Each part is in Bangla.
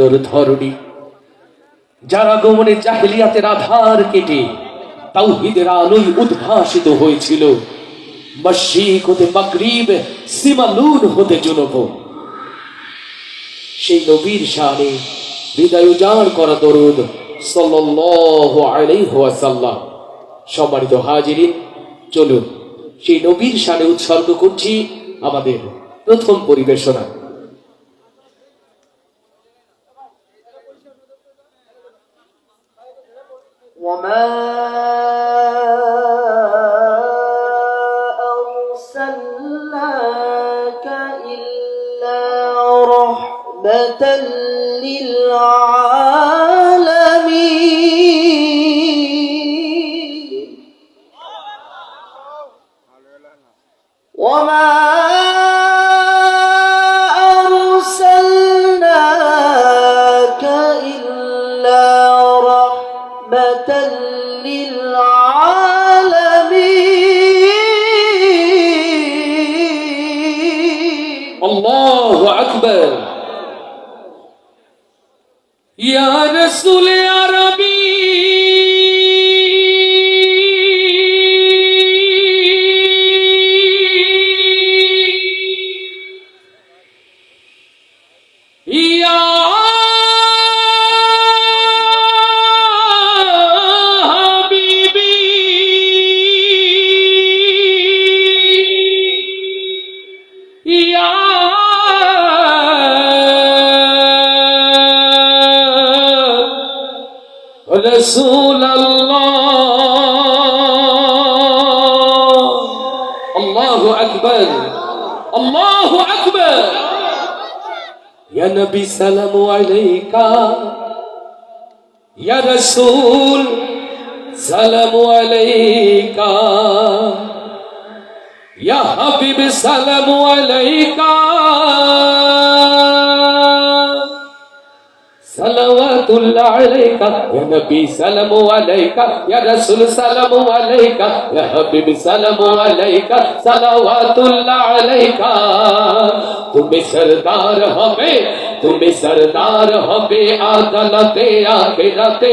সুন্দর ধরণী। যারা গমনে জাহিলিয়াতের আধার কেটে তাওহিদের আলোয় উদ্ভাসিত হয়েছিল। মশিক হতে মাগরিব, সীমালুন হতে জুনব। সেই নবীর শানে হৃদয় উজাড় করা দরুদ সাল্লাল্লাহু আলাইহি ওয়াসাল্লাম। সম্মানিত হাজিরিন, চলুন সেই নবীর শানে উৎসর্গ করছি আমাদের প্রথম পরিবেশনা وما رسول الله. الله أكبر. الله أكبر. يا نبي سلام عليك. يا رسول سلام عليك. يا حبيب سلام عليك. সালাওয়াতুল্লাহ আলাইকা, ইয়া নবী সালামু আলাইকা, ইয়া রাসূল সালামু আলাইকা, ইয়া হাবিব সালামু আলাইকা, সালাওয়াতুল্লাহ আলাইকা। তুমি সরদার হবে, তুমি সরদার হবে আদালতে, আখিরাতে।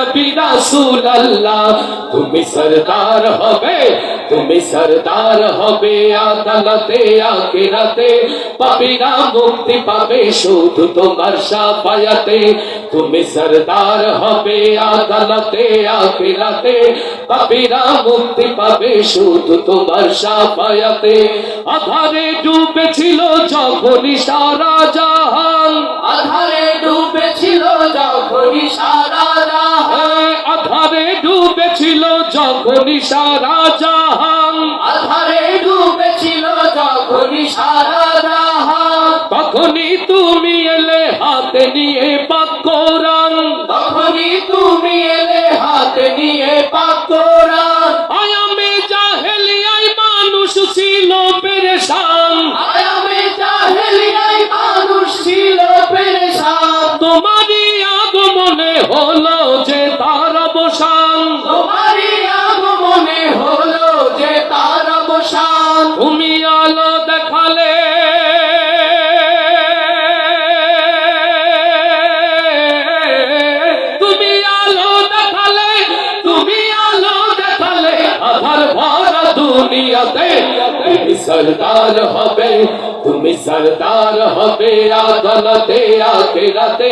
নবী রাসূল আল্লাহ তুমি সরদার হবে, তুমি সরদার হবে আদালতে, আখিরাতে। পাপীরা মুক্তি পাবে শুধু তোমার সাফায়াতে। তুমি সরদার হবে আদালতে, আখিরাতে। পাপীরা মুক্তি পাবে শুধু তোমার সাফায়াতে। আধারে ডুবেছিল যখনই সারা জাহান। আধারে ডুবেছিল যখনই সারা জাহান। আধারে ডুবেছিল যখনই সারা জাহান। আধারে ডুবেছিল যখনই সারা জাহান। তখনই তুমি এলে হাতে নিয়ে পাক কোরআন। তখনই তুমি এলে হাতে নিয়ে পাকোরান আয়ামে জাহেলিয়ায় মানুষ ছিল পেরেশান। সরদার হবে, তুমি সরদার হবে আদালতে আখিরাতে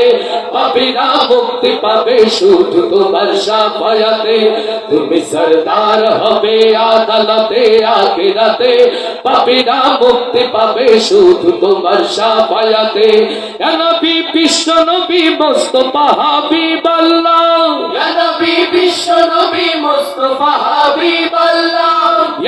পাপীরা মুক্তি পাবে শুধু তোমার সাফায়াতে। তুমি সরদার হবে আদালতে আখিরাতে পাপীরা মুক্তি পাবে শুধু তোমার সাফায়াতে। নবী বিশ্ব নবী মুস্তাফা হাবিব আল্লাহ নবী বিশ্ব নবী মুস্তাফা হাবিব আল্লাহ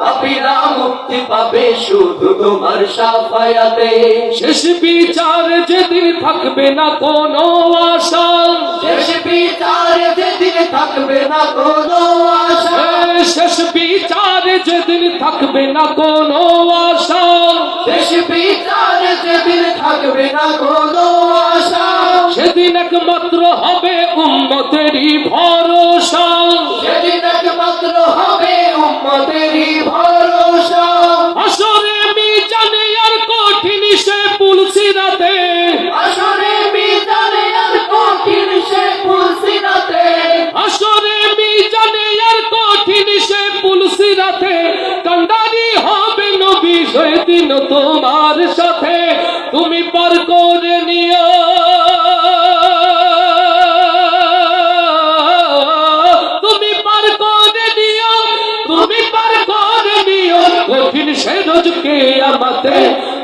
পাপীরা মুক্তি পাবে শুধু তোমার সাফায়াতে। শেষ বিচার যেদিন থাকবে না কোনো আশা। শেষ বিচার যেদিন থাকবে না কোনো আশা। শেষ বিচার যেদিন থাকবে না কোনো আশা। শেষ বিচার যেদিন থাকবে না কোনো আশা। সেদিন একমাত্র হবে উম্মতেরই ভরসা। তোমার সাথে তুমি পার করে নিও। তুমি সে রোজকে আমাতে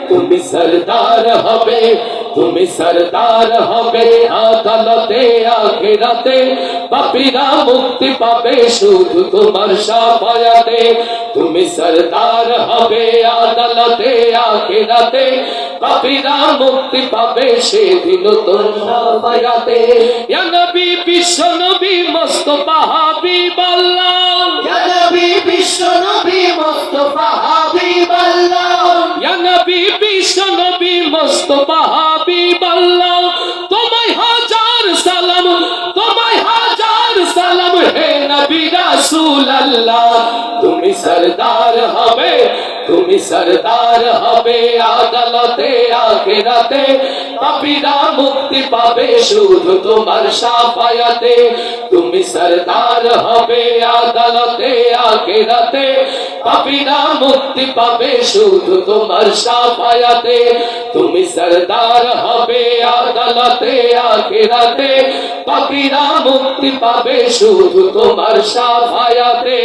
তুমি সরদার হবে। তুমি সরদার হবে আদালতে আখেরাতে। পাপীরা মুক্তি পাবে শুধু তোমার সাফায়াতে। তুমি সরদার হবে আদালতে আখেরাতে। পাপীরা মুক্তি পাবে সেদিন তোর সাফায়াতে। ইয়া নবী বিশ্ব নবী মুস্তাফা হাবিবাল্লাহ ইয়া নবী বিশ্ব নবী মুস্তাফা হাবিবাল্লাহ ইয়া নবী বিশ্ব নবী মুস্তাফা হাবিবাল্লাহ তোমায় হাজার সালাম তোমায় হাজার সালাম হে নবী রাসূল আল্লাহ তুমি সরদার হবে, তুমি সরদার হবে আদালতে, আখিরাতে। পাপীরা মুক্তি পাবে শুধু তোমার সাফায়াতে। তুমি সরদার হবে আদালতে, আখিরাতে। পাপীরা মুক্তি পাবে শুধু তোমার সাফায়াতে। তুমি সরদার হবে আদালতে, আখিরাতে। পাপীরা মুক্তি পাবে শুধু তোমার সাফায়াতে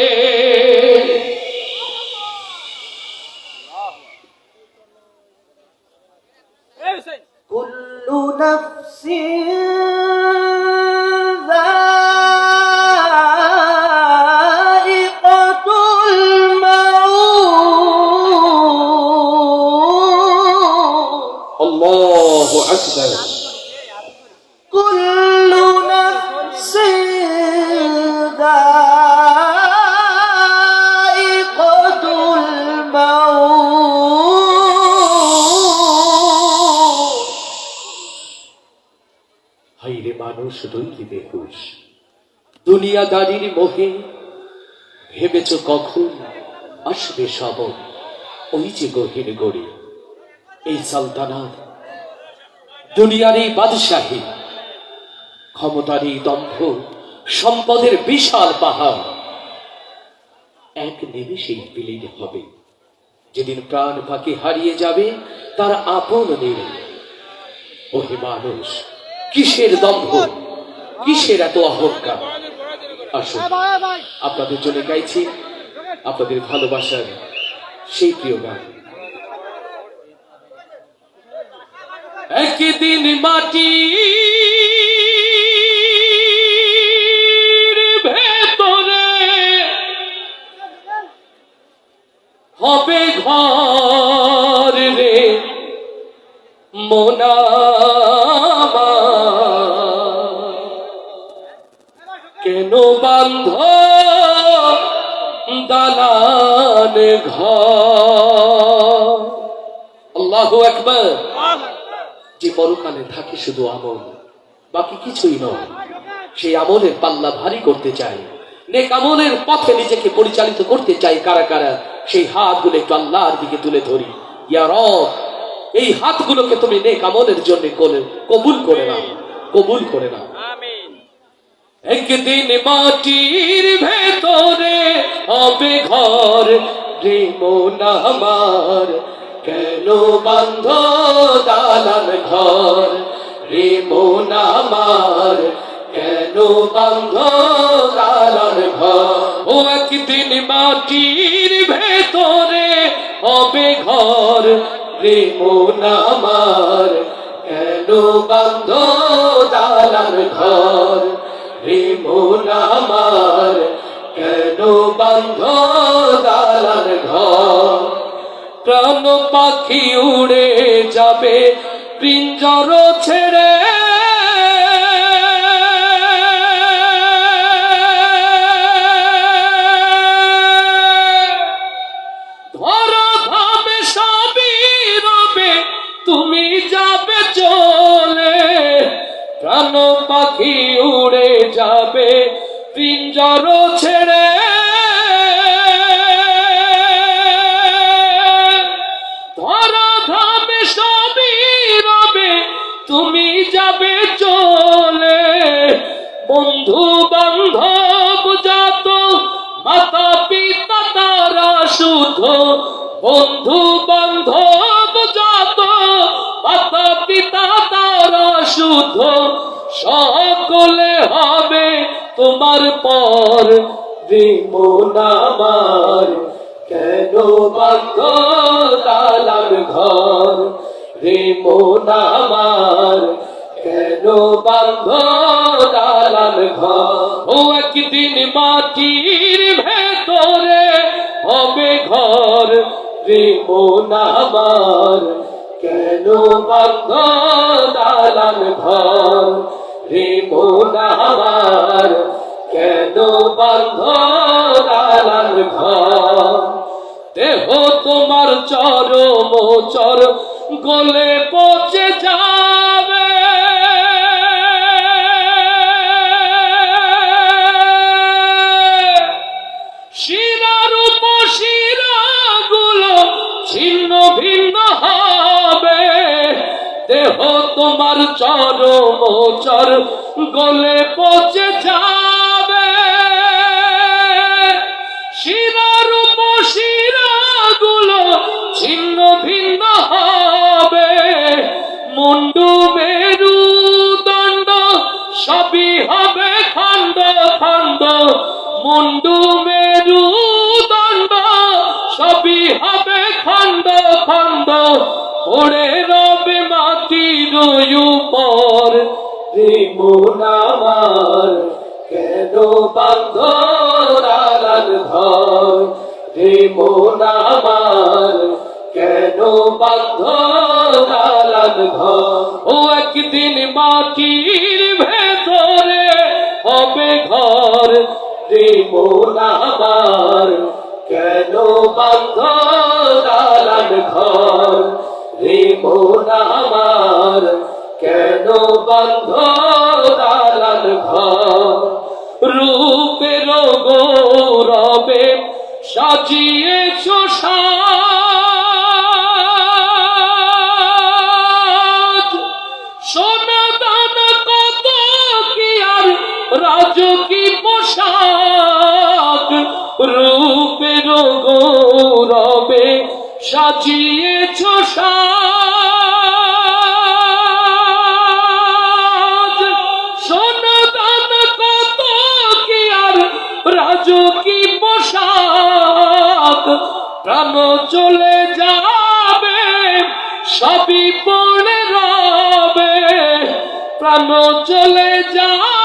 كل نفس ذائقة মানুষ রইলি বেহুশ? দুনিয়াদারির মোহে ভেবেছ কখন আসবে সবন ওই যে গহির গড়ি, এই সালতানাত। দুনিয়ার এই বাদশাহী, ক্ষমতার এই দম্ভ, সম্পদের বিশাল পাহাড়। এক নিমেষেই বিলীন হবে। যেদিন প্রাণ ফাঁকে হারিয়ে যাবে, তার আপন নেই। ওহে মানুষ কিসের দম্ভ? কিসের এত অহংকার? আসুন, আপনাদের জন্য গাইছি, আপনাদের ভালোবাসার সেই প্রিয় গান। একদিন মাটি ভেতরে হবে ঘর রে মোনামা দালান ঘর। যে পরকালে থাকে শুধু আমল, বাকি কিছুই নয়। সেই আমলের পাল্লা ভারী করতে চাই নেক আমলের পথে নিজেকে পরিচালিত করতে চাই কারা কারা? সেই হাতগুলো একটু আল্লাহর দিকে তুলে ধরি। ইয়া রব, এই হাতগুলোকে তুমি নেক আমলের জন্য কবুল করে নাও। কবুল করে নাও। একদিন মাটির ভেতরে হবে ঘর রে মন আমার কেন বান্ধ দালান ঘর রে মন আমার কেন বান্ধ দালান ঘর? ও একদিন মাটির ভেতরে হবে ঘর রে মন আমার কেন বান্ধ দালান ঘর? মন আমার কেন বান্ধ দালার ঘর? প্রাণ পাখি উড়ে যাবে পিঞ্জর ছেড়ে যাবে পিঞ্জর ছেড়ে। ধরা ধামে সবই তুমি যাবে চলে। বন্ধু বান্ধব যত মাতা পিতা তারা শুধ। বন্ধু বান্ধব যত মাতা পিতা তারা শুধ। সকলে হবে তোমার পর। রিমন আমার, কেন বান্ধ দালান ঘর? রিমন আমার, কেন বান্ধ দালান ঘর? ও একদিন মাটির ভেতরে হবে ঘর। রিমন আমার, কেন বান্ধ দালান ঘর? রিমন আমার কেন বান্ধ দালান ঘর? দেহ তোমার চরম চর গলে পচে যাবে তোমার চরম চর গলে পচে যাবে। শিরার উপশিরা গুলো ছিন্ন ভিন্ন হবে। মুন্ডু মেরু দণ্ড সবই হবে খণ্ড খণ্ড। মুন্ডু মেরু দণ্ড সবই হবে খণ্ড খণ্ড। পড়ে রবে মাটির উপর রে মন আমার কেন বান্ধ দালান ঘর? রে মন আমার কেন বান্ধ দালান ঘর? ও একদিন মাটির ভেতরে হবে ঘর রে মন আমার কেন বান্ধ ঘর? রে মন আমার কেন বান্ধ দালান ঘর? রূপের গৌরবে সাজিয়েছ সাজ। সোনা দানা কত কি আর রাজকী পোশাক? রূপের গৌরবে সাজিয়েছ সাজ। সোনা দানা কত কি আর রাজকী পোশাক। প্রাণ চলে যাবে, সবই পড়ে রবে। প্রাণ চলে যাবে।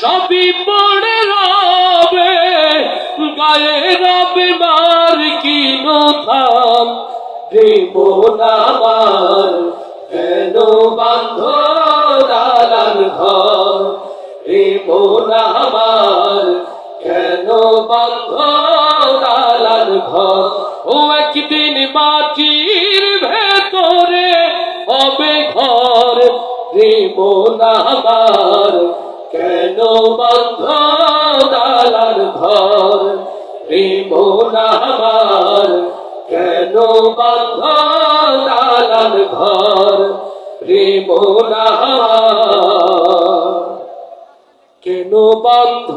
সবই পড়ে রবে, গায়ে রবে মার কি থাম দেবন আমার, কেন বান্ধ দালান ঘর? মন আমার, কেন বান্ধ দালান ঘর? ও একদিন মাটির ভেতরে হবে ঘর। মন আমার কেন ঘর মন আমার, কেন দালান ঘর আমার, কেন বন্ধ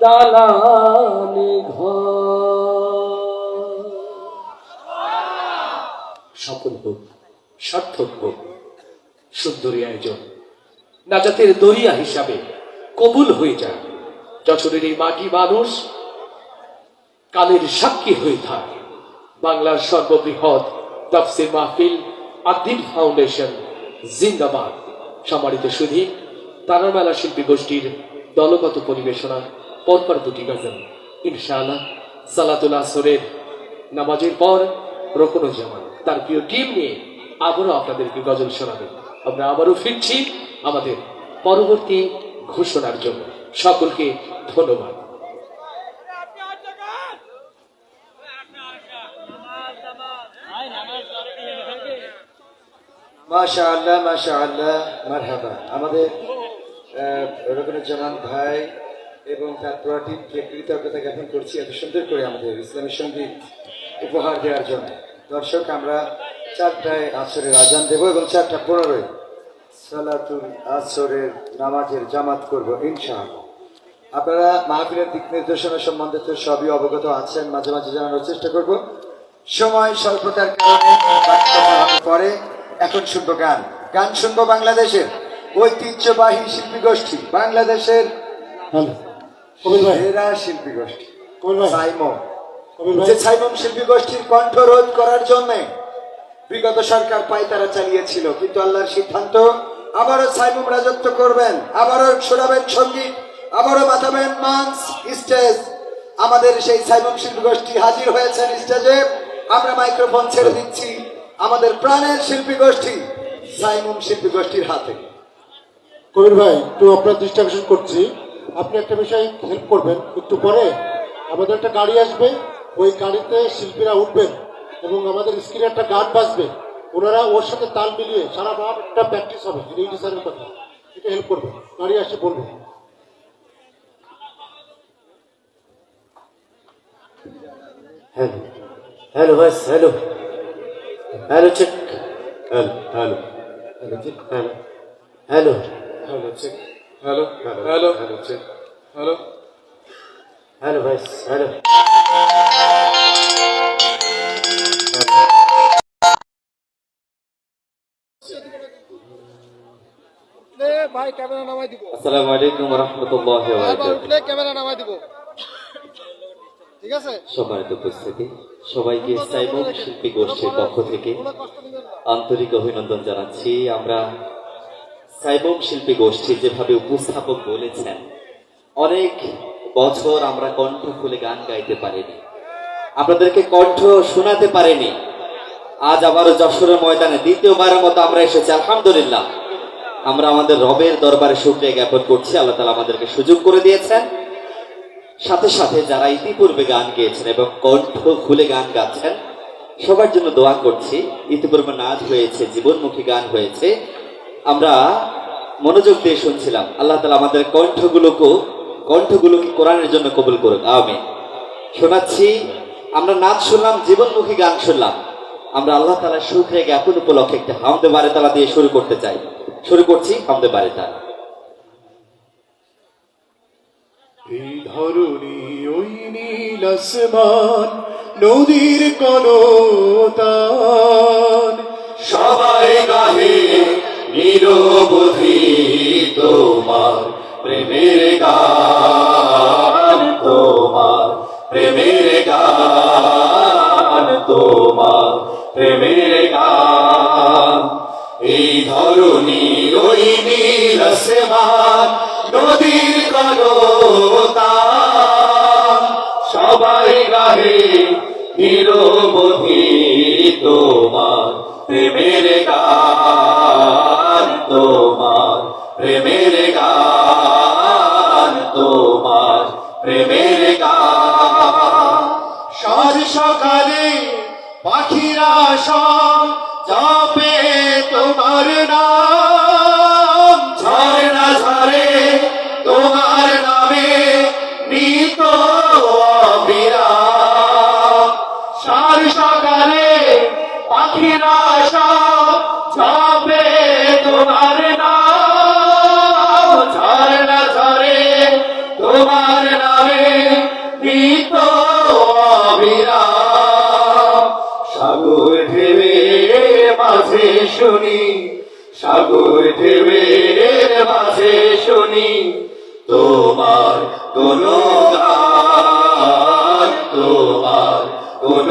দালান ঘর? সফল হোক, সার্থক হোক, সুন্দরী আয়োজন। নাজাতের দরিয়া হিসাবে কবুল হয়ে যায়। যশোরের এই মাটি মানুষ কালের সাক্ষী হয়ে থাকে। বাংলার সর্ববৃহৎ তাফসির মাহফিল আদ্দিন ফাউন্ডেশন, জিন্দাবাদ। সম্মানিত সুধী, তারার মেলা শিল্পী গোষ্ঠীর দলগত পরিবেশনা পরপর দুটি গজল। ইনশাআল্লাহ, সালাতুল আসরের নামাজের পর রকনুজ্জামান তার প্রিয় টিম নিয়ে আবারও আপনাদেরকে গজল শোনাবেন আমরা আবারও ফিরছি। আমাদের পরবর্তী ঘোষণার জন্য সকলকে ধন্যবাদ। মাশা আল্লাহ মাশা আল্লাহ মারহাবা। আমাদের রকনুজ্জামান ভাই এবং তার পুরা টিমকে কৃতজ্ঞতা জ্ঞাপন করছি এত সুন্দর করে আমাদের ইসলামী সংগীত উপহার দেওয়ার জন্য। দর্শক, আমরা চারটায় আসরের আজান দেব এবং চারটা পনেরোয় সালাতুল আসরের নামাজের জামাত করব ইনশাআল্লাহ। আপনারা মাহফিলের দিক নির্দেশনা সম্বন্ধে তো সবই অবগত আছেন মাঝে মাঝে জানানোর চেষ্টা করব। সময় স্বল্পতার কারণে পরে এখন শুনব গান। গান শুনব বাংলাদেশের ঐতিহ্যবাহী শিল্পী গোষ্ঠী বাংলাদেশের সেরা শিল্পী গোষ্ঠী সাইমন। যে সাইমন শিল্পী গোষ্ঠীর কণ্ঠরোধ করার জন্য বিগত সরকার পায়তারা চালিয়েছিল কিন্তু আল্লাহর সিদ্ধান্ত আবারও সাইমুম রাজত্ব করবেন, আবারও শোনাবেন সংগীত, আবারও মাথাবেন মান্স স্টেজ। আমাদের সেই সাইমুম শিল্পী গোষ্ঠী হাজির হয়েছেন স্টেজে। আমরা মাইক্রোফোন ছেড়ে দিচ্ছি আমাদের প্রাণের শিল্পী গোষ্ঠী সাইমুম শিল্পী গোষ্ঠীর হাতে। কবির ভাই, একটু আপনার দৃষ্টি আকর্ষণ করছি। আপনি একটা বিষয় হেল্প করবেন, একটু পরে। আমাদের একটা গাড়ি আসবে, ওই গাড়িতে শিল্পীরা উঠবেন এবং আমাদের স্ক্রিনে একটা গান বাজবে। ওনারা ওর সাথে তাল মিলিয়ে সারা রাত একটা প্র্যাকটিস হবে এটা ডিসাইনের কথা। এটা হেল্প করবে। গাড়ি আসে বলবে। হ্যালো হ্যালো বাস hello hello check hello hello hello hello hello check hello hello hello check hello hello বাস হ্যালো ভাই ক্যামেরা নামাই দিব। আসসালামু আলাইকুম রহমতুল্লাহ উঠলে ক্যামেরা নামাই দিব। ঠিক আছে? সম্মানিত উপস্থিতি সবাইকে সাইমন শিল্পী গোষ্ঠীর পক্ষ থেকে আন্তরিক অভিনন্দন জানাচ্ছি। আমরা সাইবম শিল্পী গোষ্ঠী যেভাবে উপস্থাপক বলেছেন অনেক বছর আমরা কণ্ঠ খুলে গান গাইতে পারিনি। আপনাদেরকে কণ্ঠ শোনাতে পারিনি। আজ আবারও যশোরের ময়দানে দ্বিতীয়বারের মতো আমরা এসেছি আলহামদুলিল্লাহ। আমরা আমাদের রবের দরবারে শুক্রিয়া জ্ঞাপন করছি, আল্লাহ তালা আমাদেরকে সুযোগ করে দিয়েছেন। সাথে সাথে যারা ইতিপূর্বে গান গেয়েছেন এবং কণ্ঠ খুলে গান গাচ্ছেন, সবার জন্য দোয়া করছি। ইতিপূর্বে নাচ হয়েছে, জীবনমুখী গান হয়েছে। আমরা মনোযোগ দিয়ে শুনছিলাম। আল্লাহ তালা আমাদের কণ্ঠগুলোকে কণ্ঠগুলোকে কোরআনের জন্য কবুল করুক। আমি শোনাচ্ছি, আমরা নাচ শুনলাম, জীবনমুখী গান শুনলাম। আমরা আল্লাহ তালা সুখে জ্ঞাপন উপলক্ষে একটা হামদে বারে তালা দিয়ে শুরু করতে চাই। শুরু করছি হামদে বারে তালা এই ধরণী ওই নীল আসমান নদীর কলতান। সবাই গাহে নিরবধি তোমার প্রেমের গান তোমার প্রেমের গান তোমার প্রেমের গান এই ধরনী ওই নীল আসমান নদীর কলতান সবাই গাহে নিরবধি তোমার, প্রেমের গান তোমার, প্রেমের গান তোমার, প্রেমের গান। সকালে পাখিরা সব সাগর মাঝে শুনি তোমার কোন গান তোমার কোন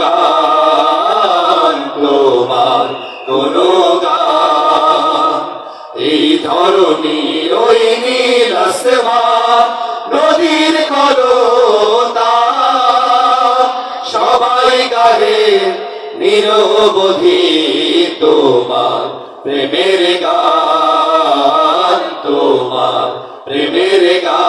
গান তোমার কোন গান এই ধরনী ওই নীল আসমান নদীর কলতা সবাই গায়ে নিরবধি তোমার প্রেমের গান তোমার প্রেমের গান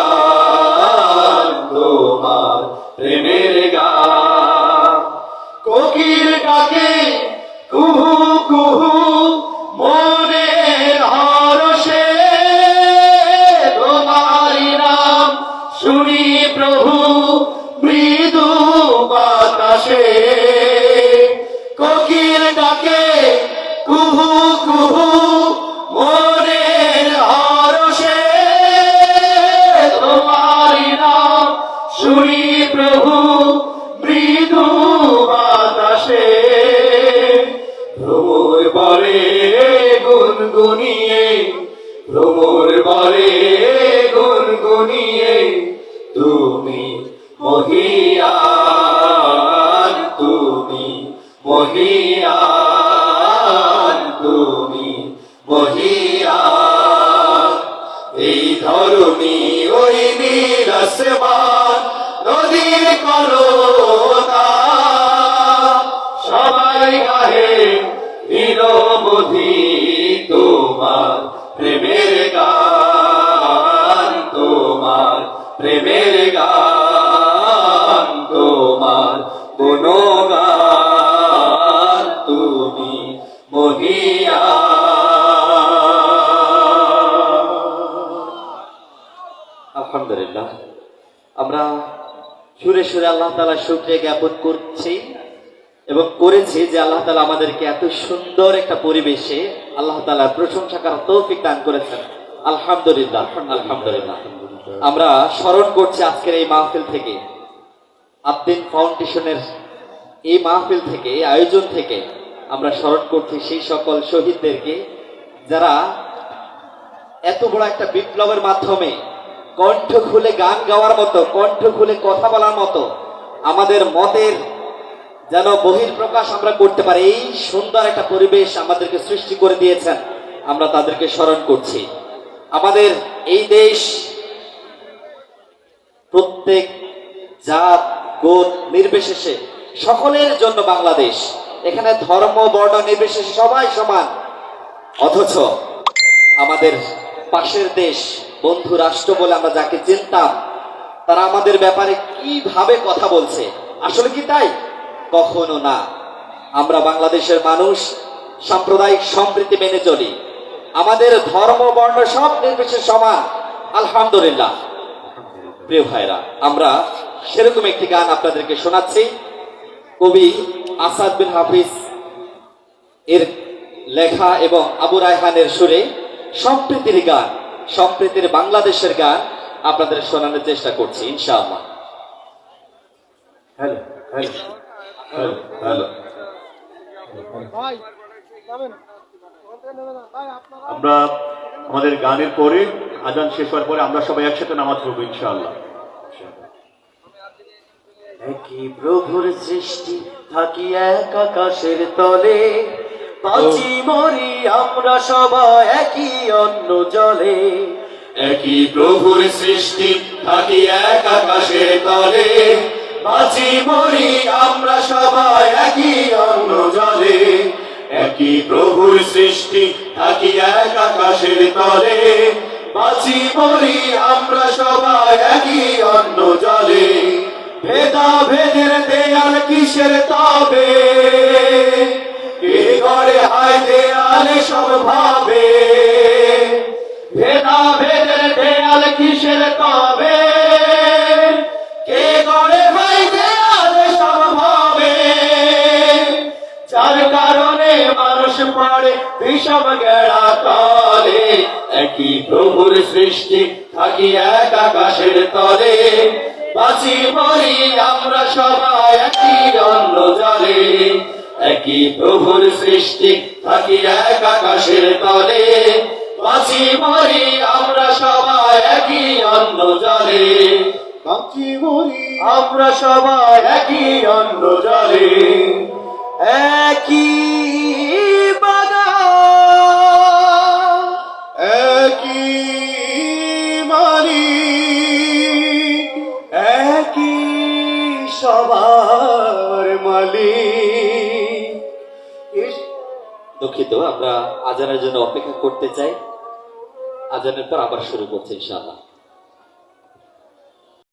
করতা সবাই গাহে নিরবধি তোমার প্রেমের শুক্রিয়া জ্ঞাপন করছি এবং করেছি যে আল্লাহ তালা আমাদেরকে এত সুন্দর একটা পরিবেশে আল্লাহ তালা প্রশংসা করার তৌফিক দান করেছেন। আলহামদুলিল্লাহ। আলহামদুলিল্লাহ। আমরা স্মরণ করছি আজকের এই মাহফিল থেকে আবদিন ফাউন্ডেশনের এই মাহফিল থেকে এই আয়োজন থেকে আমরা স্মরণ করছি সেই সকল শহীদদেরকে যারা এত বড় একটা বিপ্লবের মাধ্যমে কণ্ঠ খুলে গান গাওয়ার মতো কণ্ঠ খুলে কথা বলার মতো আমাদের মতের যেন বহির প্রকাশ আমরা করতে পারি, এই সুন্দর একটা পরিবেশ আমাদেরকে সৃষ্টি করে দিয়েছেন, আমরা তাদেরকে স্মরণ করছি। আমাদের এই দেশ প্রত্যেক জাত গোত নির্বিশেষে সকলের জন্য বাংলাদেশ। এখানে ধর্ম, বর্ণ নির্বিশেষে সবাই সমান। অথচ আমাদের পাশের দেশ বন্ধু রাষ্ট্র বলে আমরা যাকে চিনতাম তারা আমাদের ব্যাপারে কীভাবে কথা বলছে? আসলে কি তাই? কখনো না। আমরা বাংলাদেশের মানুষ, সাম্প্রদায়িক সম্প্রীতি মেনে চলি। আমাদের ধর্ম, বর্ণ সব নির্বিশেষে সমান। আলহামদুলিল্লাহ। প্রিয় ভাইরা আমরা সেরকম একটি গান আপনাদেরকে শোনাচ্ছি। কবি আসাদ বিন হাফিজ এর লেখা এবং আবু রায়হানের সুরে সম্প্রীতির গান, সম্প্রীতির বাংলাদেশের গান আপনাদের শোনানোর চেষ্টা করছি ইনশাআল্লাহ। Hello hello hello hello. আমরা আমাদের গানের পরে আজান শেষ হওয়ার পরে আমরা সবাই একসাথে নামাজ পড়ব ইনশাআল্লাহ। একই প্রভুর সৃষ্টি থাকি এক আকাশের তলে। পাচি মরি আমরা সবাই একই অন্য জলে। একই প্রভুর সৃষ্টি, থাকি এক আকাশের তলে। বাঁচি, মরি, আমরা সবাই একই অন্য জলে। একই প্রভুর সৃষ্টি, থাকি এক আকাশের তলে। বাঁচি, মরি, আমরা সবাই একই অন্য জলে। ভেদা ভেদের দেয়াল কিসের তবে? কে গড়ে হায় দেয়ালে সব ভাবে? ভেদা ভেদের দেয়াল কিসের তবে? কে গড়ে ভাই দেয়াল সব ভাবে? যার কারণে মানুষ পড়ে বিষম গেড়া তলে, একই প্রভুর সৃষ্টি থাকি এক আকাশের তলে। বাঁচি মরি আমরা সবাই একই অন্য জলে, একই প্রভুর সৃষ্টি থাকি এক আকাশের তলে। বাঁচি মরি আমরা সবাই একই অন্ন জলে। বাঁচি মরি আমরা সবাই একই অন্য জলে। একই দুঃখিত আমরা আজানের জন্য অপেক্ষা করতে চাই। আজানের পর আবার শুরু করছি ইনশাআল্লাহ।